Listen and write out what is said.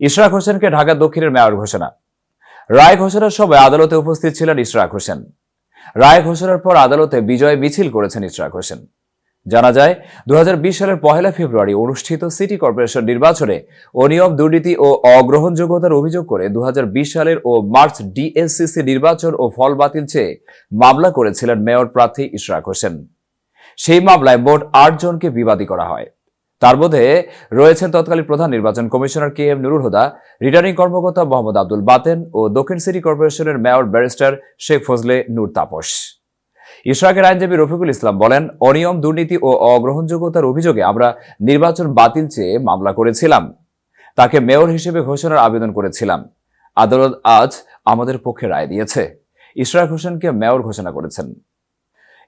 ইশরাক হোসেনকে ঢাকা দক্ষিণের মেয়র ঘোষণা। রায় ঘোষণার সময় আদালতে উপস্থিত ছিলেন ইশরাক হোসেন। রায় ঘোষণার পর আদালতে বিজয় মিছিল করেছেন ইশরাক হোসেন। জানা যায় দু হাজার বিশ সালের পহেলা ফেব্রুয়ারি অনুষ্ঠিত সিটি কর্পোরেশন নির্বাচনে অনিয়ম, দুর্নীতি ও অগ্রহণযোগ্যতার অভিযোগ করে দু হাজার বিশ সালের ও মার্চ ডিএসসিসি নির্বাচন ও ফল বাতিল চেয়ে মামলা করেছিলেন মেয়র প্রার্থী ইশরাক হোসেন। সেই মামলায় মোট আট জনকে বিবাদী করা হয়। তার মধ্যে রয়েছেন তৎকালীন প্রধান নির্বাচন commissioner K M Nurul Huda, returning কর্মকর্তা মোহাম্মদ আব্দুল বাতেন ও দক্ষিণ সিটি কর্পোরেশনের মেয়র ব্যারিস্টার শেখ ফজলে নূর তাপস। ইশরাকের আইনজীবী রফিকুল ইসলাম বলেন, অনিয়ম, দুর্নীতি ও অগ্রহণযোগ্যতার অভিযোগে আমরা নির্বাচন বাতিল চেয়ে মামলা করেছিলাম। তাকে মেয়র হিসেবে ঘোষণার আবেদন করেছিলাম। আদালত আজ আমাদের পক্ষে রায় দিয়েছে। ইশরাক হোসেনকে মেয়র ঘোষণা করেছেন।